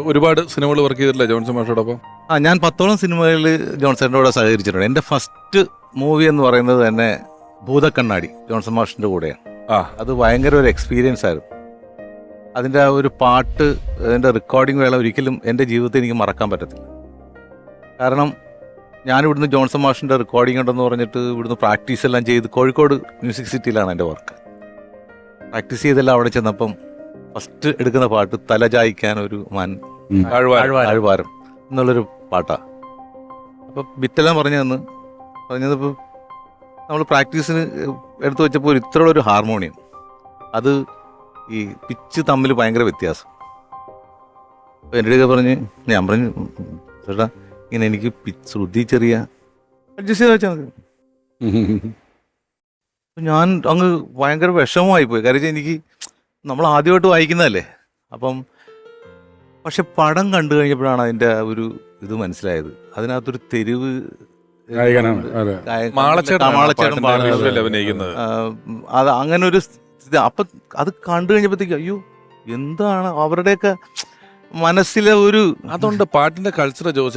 ഒരുപാട് സിനിമകൾ വർക്ക് ചെയ്തിട്ടില്ല ജോൺസൺ മാഷോടൊപ്പം? ആ ഞാൻ പത്തോളം സിനിമകളിൽ ജോൺസന്റെ കൂടെ സഹകരിച്ചിട്ടുണ്ട്. എന്റെ ഫസ്റ്റ് മൂവി എന്ന് പറയുന്നത് തന്നെ ഭൂതക്കണ്ണാടി ജോൺസൺ മാഷിന്റെ കൂടെയാണ്. ആ. അത് ഭയങ്കര ഒരു എക്സ്പീരിയൻസ് ആയിരുന്നു. അതിന്റെ ആ ഒരു പാട്ട് അതിന്റെ റെക്കോർഡിംഗ് വേള ഒരിക്കലും എന്റെ ജീവിതത്തിൽ എനിക്ക് മറക്കാൻ പറ്റത്തില്ല. കാരണം ഞാനിവിടുന്ന് ജോൺസൺ മാഷിന്റെ റെക്കോർഡിംഗ് ഉണ്ടെന്ന് പറഞ്ഞിട്ട് ഇവിടുന്ന് പ്രാക്ടീസ് എല്ലാം ചെയ്ത് കോഴിക്കോട് മ്യൂസിക് സിറ്റിയിലാണ് എന്റെ വർക്ക് പ്രാക്ടീസ് ചെയ്തെല്ലാം അവിടെ ചെന്നപ്പം ഫസ്റ്റ് എടുക്കുന്ന പാട്ട് തല ചായ്ക്കാൻ ഒരു മാൻ ആഴ്വാരം. എന്നുള്ളൊരു പാട്ടാ. അപ്പൊ ബിറ്റെല്ലാം പറഞ്ഞു തന്ന് പറഞ്ഞതിപ്പോൾ നമ്മൾ പ്രാക്ടീസിന് എടുത്തു വെച്ചപ്പോൾ ഒരു ഇത്ര ഒരു ഹാർമോണിയം. അത് ഈ പിച്ച് തമ്മിൽ ഭയങ്കര വ്യത്യാസം. അപ്പോൾ എന്റെ അടുക്ക പറഞ്ഞ് ഞാൻ പറഞ്ഞു "ഉം, ഉം, ചേട്ടാ ഇങ്ങനെ എനിക്ക് പിച്ച് ശ്രുതി ചെറിയ അഡ്ജസ്റ്റ് ചെയ്ത് വെച്ചാൽ മതി. ഞാൻ അങ്ങ് ഭയങ്കര വിഷമമായി പോയി. കാര്യം വെച്ചാൽ എനിക്ക് നമ്മൾ ആദ്യമായിട്ട് വായിക്കുന്നതല്ലേ? അപ്പം പക്ഷെ പടം കണ്ടു കഴിഞ്ഞപ്പോഴാണ് അതിന്റെ ഒരു ഇത് മനസ്സിലായത്. അതിനകത്തൊരു തെരുവ് അത്. അങ്ങനെ ഒരു സ്ഥിതി അപ്പൊ അത് കണ്ടു കഴിഞ്ഞപ്പോഴത്തേക്ക് അയ്യോ എന്താണ് അവരുടെയൊക്കെ മനസ്സിലെ ഒരു അതുകൊണ്ട് പാട്ടിന്റെ കൾച്ചർ ജോസ്.